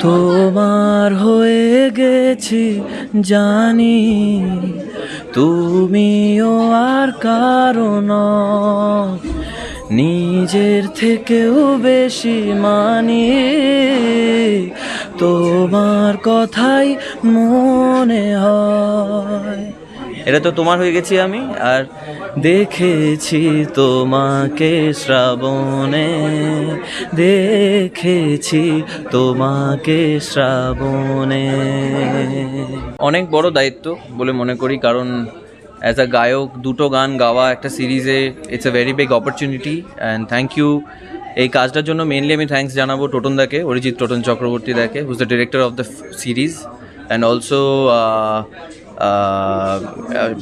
তোমার হয়ে গেছি, জানি তুমিও আর কারণ নিজের থেকেও বেশি মানি। তোমার কথাই মনে হয়। এটা তো তোমার হয়ে গেছি আমি, আর দেখেছি তোমাকে শ্রাবণে, দেখেছি তোমাকে শ্রাবণে। অনেক বড় দায়িত্ব বলে মনে করি, কারণ অ্যাজ আ গায়ক দুটো গান গাওয়া একটা সিরিজে it's a very big opportunity and thank you এই কাজটার জন্য মেনলি আমি থ্যাঙ্কস জানাব টোটন দাকে অরিজিৎ টোটন চক্রবর্তী দাকে who's the director of the series and also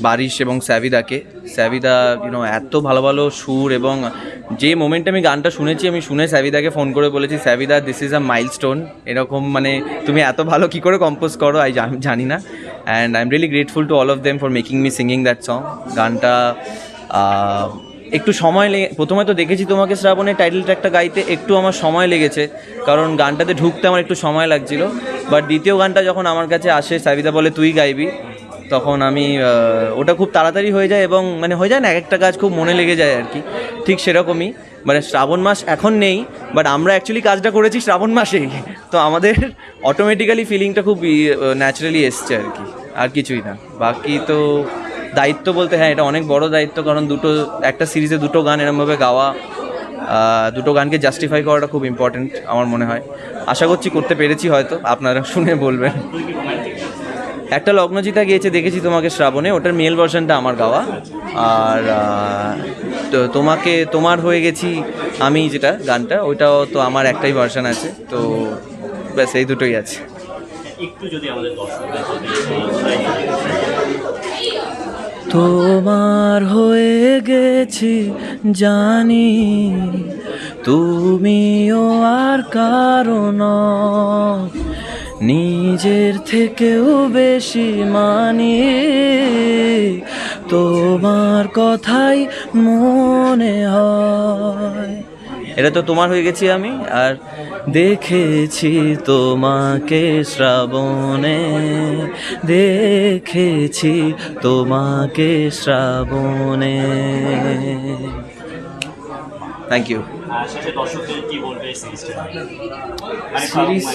Barish এবং স্যাভিদাকে। স্যাভিদা ইউনো এত ভালো ভালো সুর এবং যে মোমেন্টে আমি গানটা শুনেছি, আমি শুনে স্যাভিদাকে ফোন করে বলেছি, স্যাভিদা this is a mile stone এরকম মানে তুমি এত ভালো কী করে কম্পোজ করো? আই জানি না। And I am really grateful to all of them for making me singing that song গানটা একটু সময় লেগে প্রথমে তো দেখেছি তোমাকে শ্রাবণের টাইটেল ট্র্যাকটা গাইতে, একটু আমার সময় লেগেছে। কারণ গানটাতে ঢুকতে আমার একটু সময় লাগছিল। বাট দ্বিতীয় গানটা যখন আমার কাছে আসে সাবিতা বলে, তুই গাইবি? তখন আমি ওটা খুব তাড়াতাড়ি হয়ে যায় এবং মানে হয়ে যায় না এক একটা কাজ খুব মনে লেগে যায় আর কি। ঠিক সেরকমই। মানে শ্রাবণ মাস এখন নেই বাট আমরা অ্যাকচুয়ালি কাজটা করেছি শ্রাবণ মাসেই তো আমাদের অটোমেটিক্যালি ফিলিংটা খুব ন্যাচারালি এসছে আর কি। আর কিছুই না। বাকি তো দায়িত্ব বলতে হ্যাঁ এটা অনেক বড় দায়িত্ব, কারণ দুটো, একটা সিরিজে দুটো গান এরমভাবে গাওয়া দুটো গানকে জাস্টিফাই করাটা খুব ইম্পর্ট্যান্ট আমার মনে হয়। আশা করছি করতে পেরেছি হয়তো, আপনারা শুনে বলবেন। একটা লগ্নজিতা গিয়েছে দেখেছি তোমাকে শ্রাবণে ওটার মেল ভার্সনটা আমার গাওয়া। আর তো তোমাকে তোমার হয়ে গেছি আমি যেটা গানটা ওইটাও তো আমার একটাই ভার্সন আছে তো ব্যাস এই দুটোই আছে। একটু যদি আমাদের তোমার হয়ে গেছি জানি তুমিও আর কারণ নিজের থেকেও বেশি মানি। তোমার কথাই মনে হয়। এটা তো তোমার হয়ে গেছি আমি, আর দেখেছি তোমাকে শ্রাবণে। দেখেছি তোমাকে শ্রাবণে। থ্যাংক ইউ সিরিজ দর্শকদের কি বলবে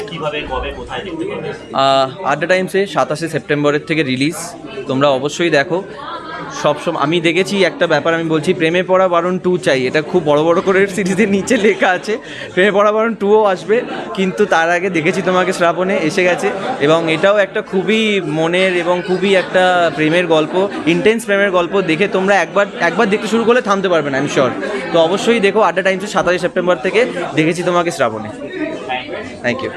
কীভাবে কবে কোথায় দেখতে পাবে? আড্ডা টাইমসে সাতাশে সেপ্টেম্বরের থেকে রিলিজ তোমরা অবশ্যই দেখো। সবসময় আমি দেখেছি একটা ব্যাপার, আমি বলছি, প্রেমে পড়া বারণ টু চাই। এটা খুব বড় বড় করে সিরিজের নিচে লেখা আছে। প্রেমে পড়া বারণ টুও আসবে। কিন্তু তার আগে দেখেছি তোমাকে শ্রাবণে এসে গেছে। এবং এটাও একটা খুবই মনের এবং খুবই একটা প্রেমের গল্প ইন্টেন্স প্রেমের গল্প। দেখে তোমরা একবার একবার দেখতে শুরু করলে থামতে পারবে না আমি শিওর তো অবশ্যই দেখো আড্ডা টাইমসে সাতাশে সেপ্টেম্বর থেকে দেখেছি তোমাকে শ্রাবণে। Thank you